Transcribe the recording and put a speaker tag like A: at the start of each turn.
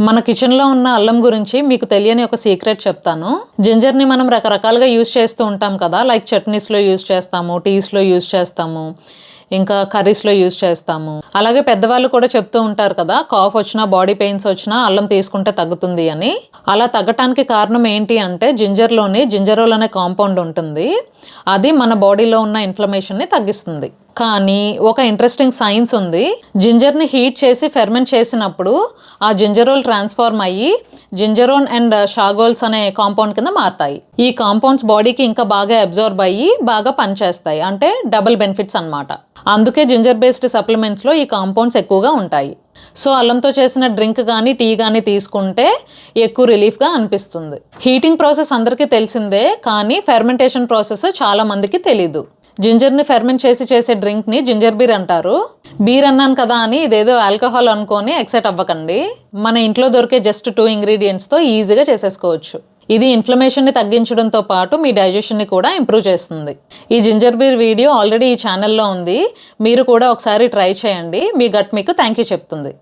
A: మన కిచెన్లో ఉన్న అల్లం గురించి మీకు తెలియని ఒక సీక్రెట్ చెప్తాను. జింజర్ని మనం రకరకాలుగా యూజ్ చేస్తూ ఉంటాం కదా. లైక్ చట్నీస్లో యూజ్ చేస్తాము టీస్లో యూజ్ చేస్తాము ఇంకా కర్రీస్లో యూజ్ చేస్తాము. అలాగే పెద్దవాళ్ళు కూడా చెప్తూ ఉంటారు కదా కాఫ్ వచ్చినా బాడీ పెయిన్స్ వచ్చినా అల్లం తీసుకుంటే తగ్గుతుంది అని. అలా తగ్గటానికి కారణం ఏంటి అంటే జింజర్లోని జింజరోల్ అనే కాంపౌండ్ ఉంటుంది. అది మన బాడీలో ఉన్న ఇన్ఫ్లమేషన్ని తగ్గిస్తుంది. కానీ ఒక ఇంట్రెస్టింగ్ సైన్స్ ఉంది. జింజర్ని హీట్ చేసి ఫెర్మెంట్ చేసినప్పుడు ఆ జింజరోల్ ట్రాన్స్ఫార్మ్ అయ్యి జింజరోన్ అండ్ షాగోల్స్ అనే కాంపౌండ్ కింద మారతాయి. ఈ కాంపౌండ్స్ బాడీకి ఇంకా బాగా అబ్జర్వ్ అయ్యి బాగా పనిచేస్తాయి. అంటే డబుల్ బెనిఫిట్స్ అన్నమాట. అందుకే జింజర్ బేస్డ్ సప్లిమెంట్స్లో ఈ కాంపౌండ్స్ ఎక్కువగా ఉంటాయి. సో అల్లంతో చేసిన డ్రింక్ కానీ టీ కానీ తీసుకుంటే ఎక్కువ రిలీఫ్గా అనిపిస్తుంది. హీటింగ్ ప్రాసెస్ అందరికీ తెలిసిందే కానీ ఫెర్మెంటేషన్ ప్రాసెస్ చాలా మందికి తెలీదు. జింజర్ని ఫెర్మెంట్ చేసి చేసే డ్రింక్ని జింజర్ బీర్ అంటారు. బీర్ అన్నాను కదా అని ఇదేదో ఆల్కహాల్ అనుకొని ఎక్సైట్ అవ్వకండి. మన ఇంట్లో దొరికే జస్ట్ టూ ఇంగ్రీడియంట్స్తో ఈజీగా చేసేసుకోవచ్చు. ఇది ఇన్ఫ్లమేషన్ని తగ్గించడంతో పాటు మీ డైజెషన్ని కూడా ఇంప్రూవ్ చేస్తుంది. ఈ జింజర్ బీర్ వీడియో ఆల్రెడీ ఈ ఛానల్లో ఉంది. మీరు కూడా ఒకసారి ట్రై చేయండి. మీ గట్ మీకు థ్యాంక్ యూ చెప్తుంది.